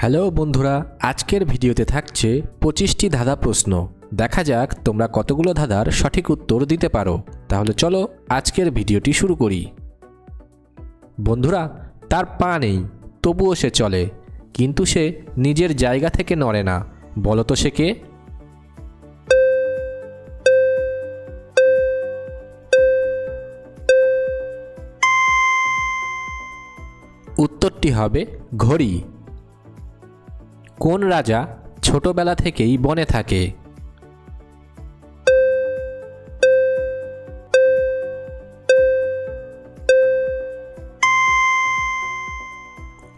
Hello বন্ধুরা, আজকের ভিডিওতে থাকছে পঁচিশটি ধাঁধা প্রশ্ন। দেখা যাক তোমরা কতগুলো ধাঁধার সঠিক উত্তর দিতে পারো। তাহলে চলো আজকের ভিডিওটি শুরু করি। বন্ধুরা, তার পা নেই, তবুও সে চলে। কিন্তু সে নিজের জায়গা থেকে নড়ে না। বলো তো সে কে? উত্তরটি হবে ঘড়ি। কোন রাজা ছোটবেলা থেকেই বনে থাকে?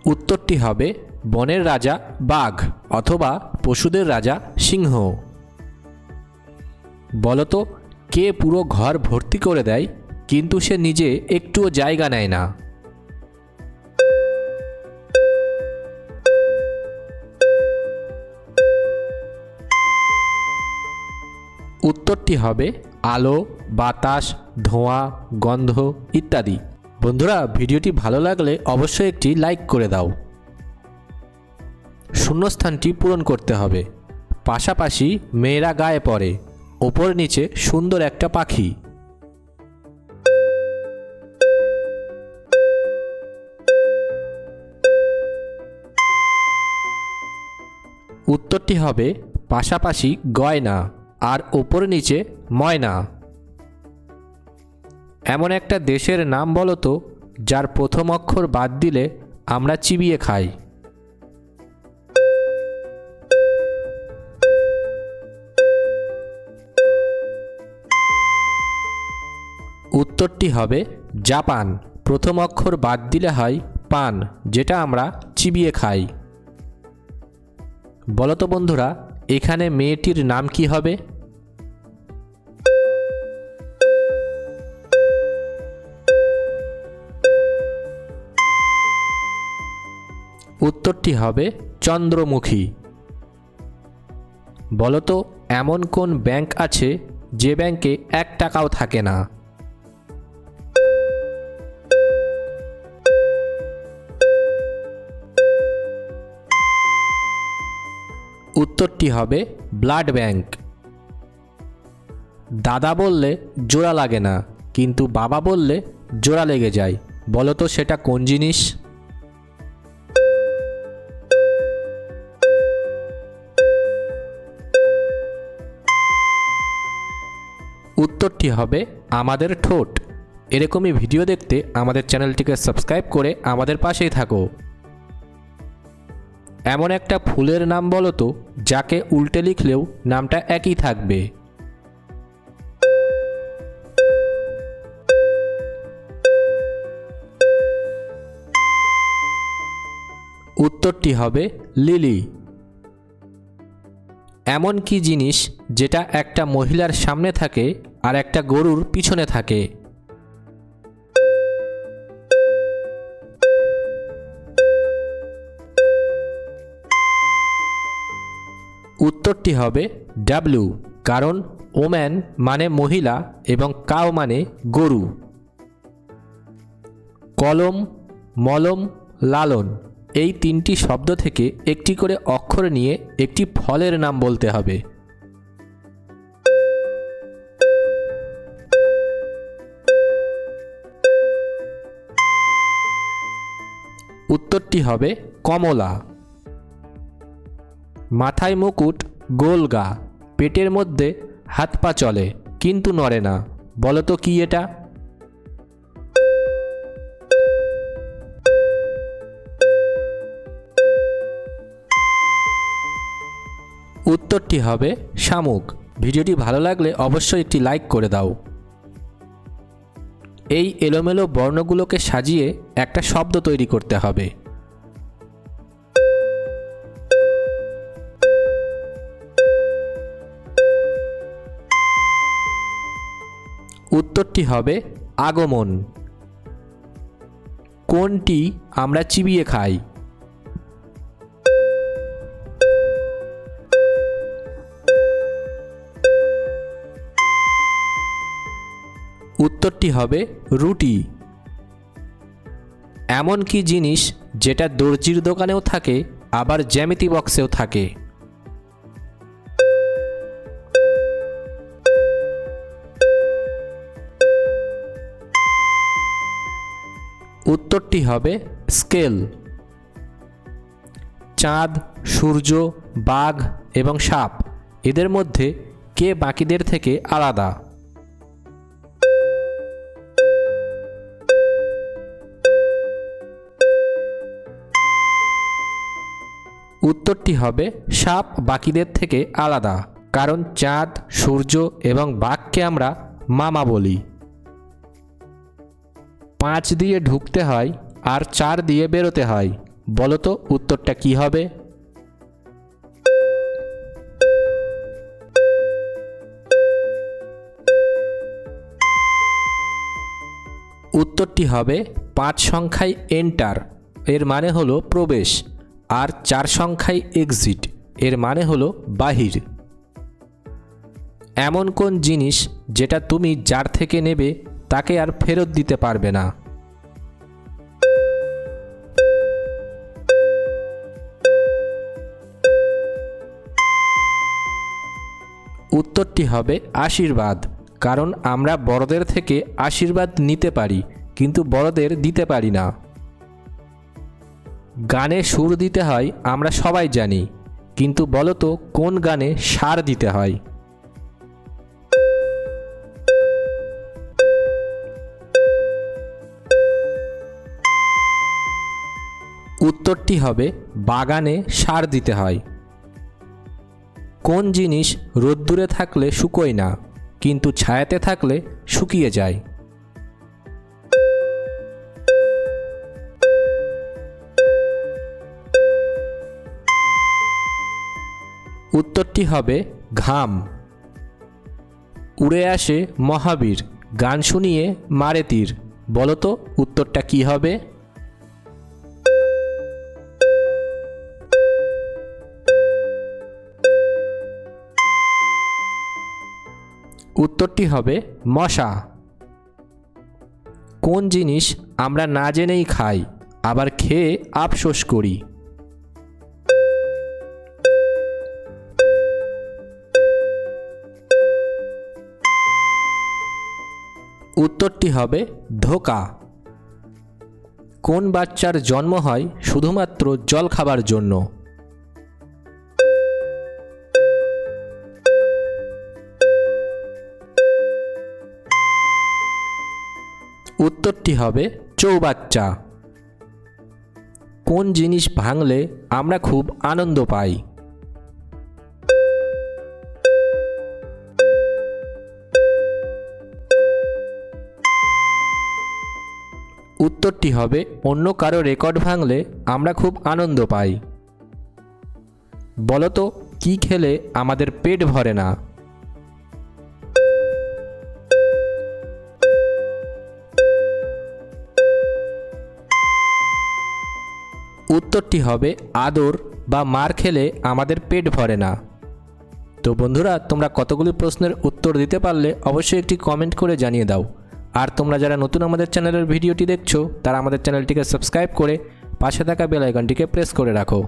উত্তরটি হবে বনের রাজা বাঘ অথবা পশুদের রাজা সিংহ। বলতো, কে পুরো ঘর ভর্তি করে দেয়, কিন্তু সে নিজে একটুও জায়গা নেয় না। উত্তরটি হবে আলো, বাতাস, ধোঁয়া, গন্ধ ইত্যাদি। বন্ধুরা, ভিডিওটি ভালো লাগলে অবশ্যই একটি লাইক করে দাও। শূন্যস্থানটি পূরণ করতে হবে। পাশাপাশি মেয়েরা গায়ে পড়ে। ওপর নিচে সুন্দর একটা পাখি। উত্তরটি হবে পাশাপাশি গয়না। আর ওপর নিচে ময়না। এমন একটা দেশের নাম বলো তো, যার প্রথম অক্ষর বাদ দিলে আমরা চিবিয়ে খাই। উত্তরটি হবে জাপান। প্রথম অক্ষর বাদ দিলে হয় পান, যেটা আমরা চিবিয়ে খাই। বলতো বন্ধুরা, এখানে মেয়েটির নাম কি হবে? উত্তরটি হবে চন্দ্রমুখী। বলতো, এমন কোন ব্যাংক আছে যে ব্যাংকে এক টাকাও থাকে না? উত্তরটি হবে ব্লাড ব্যাংক। দাদা বললে, জোড়া লাগে না, কিন্তু বাবা বললে, জোড়া লেগে যায়। বলো তো সেটা কোন জিনিস? উত্তরটি হবে আমাদের ঠোঁট। এরকমই ভিডিও দেখতে আমাদের চ্যানেলটিকে সাবস্ক্রাইব করে আমাদের পাশেই থাকো। এমন একটা ফুলের নাম বলো তো, যাকে উল্টে লিখলেও নামটা একই থাকবে। উত্তরটি হবে লিলি। এমন কি জিনিস যেটা একটা মহিলার সামনে থাকে আর একটা গরুর পিছনে থাকে। উত্তরটি হবে ডাব্লিউ কারণ ওম্যান মানে মহিলা এবং কাও মানে গরু। কলম, মলম, লালন এই তিনটি শব্দ থেকে একটি করে অক্ষর নিয়ে একটি ফলের নাম বলতে হবে। উত্তরটি হবে কমলা। মাথায় মুকুট, গোল গা, পেটের মধ্যে হাত পা চলে, কিন্তু নড়ে না। বলতো কি এটা? উত্তরটি হবে শামুক। ভিডিওটি ভালো লাগলে অবশ্যই একটি লাইক করে দাও। এই এলোমেলো বর্ণগুলোকে সাজিয়ে একটা শব্দ তৈরি করতে হবে। উত্তরটি হবে আগমন। কোনটি আমরা চিবিয়ে খাই? উত্তরটি হবে রুটি। এমন কি জিনিস যেটা দর্জির দোকানেও থাকে, আবার জ্যামিতি বক্সেও থাকে। উত্তরটি হবে স্কেল। চাঁদ, সূর্য, বাঘ এবং সাপ, এদের মধ্যে কে বাকিদের থেকে আলাদা? উত্তরটি হবে সাপ বাকিদের থেকে আলাদা, কারণ চাঁদ, সূর্য এবং বাঘকে আমরা মামা বলি। পাঁচ দিয়ে ঢুকতে হয় আর চার দিয়ে বেরোতে হয়। বলো তো উত্তরটা কি হবে? উত্তরটি হবে পাঁচ সংখ্যায় এন্টার এর মানে হলো প্রবেশ, আর চার সংখ্যায় এক্সিট এর মানে হলো বাহির। এমন কোন জিনিস যেটা তুমি যার থেকে নেবে তাকে আর ফেরত দিতে পারবে না। উত্তরটি হবে আশীর্বাদ, কারণ আমরা বড়দের থেকে আশীর্বাদ নিতে পারি, কিন্তু বড়দের দিতে পারি না। গানে সুর দিতে হয়, আমরা সবাই জানি, কিন্তু বলো তো কোন গানে সার দিতে হয়? উত্তরটি হবে, বাগানে সার দিতে হয়। কোন জিনিস রোদ্দুরে থাকলে শুকোয় না, কিন্তু ছায়াতে থাকলে শুকিয়ে যায়? উত্তরটি হবে, ঘাম। উড়ে আসে মহাবীর, গান শুনিয়ে মারে তীর। বলো তো উত্তরটা কি হবে? উত্তরটি হবে মশা। কোন জিনিস আমরা না জেনেই খাই, আবার খেয়ে আফসোস করি? উত্তরটি হবে ধোকা। কোন বাচ্চার জন্ম হয় শুধুমাত্র জল খাবার জন্য? উত্তরটি হবে? চৌবাচ্চা। কোন জিনিস ভাঙলে আমরা খুব আনন্দ পাই। উত্তরটি হবে, অন্য কারও রেকর্ড ভাঙলে আমরা খুব আনন্দ পাই। বলতো, কি খেলে আমাদের পেট ভরে না? উত্তরটি হবে আদর বা মার খেলে আমাদের পেট ভরে না। তো বন্ধুরা, তোমরা কতগুলি প্রশ্নের উত্তর দিতে পারলে অবশ্যই একটি কমেন্ট করে জানিয়ে দাও। আর তোমরা যারা নতুন আমাদের চ্যানেলের ভিডিওটি দেখছ, তারা আমাদের চ্যানেলটিকে সাবস্ক্রাইব করে পাশে থাকা বেল আইকনটিকে প্রেস করে রাখো।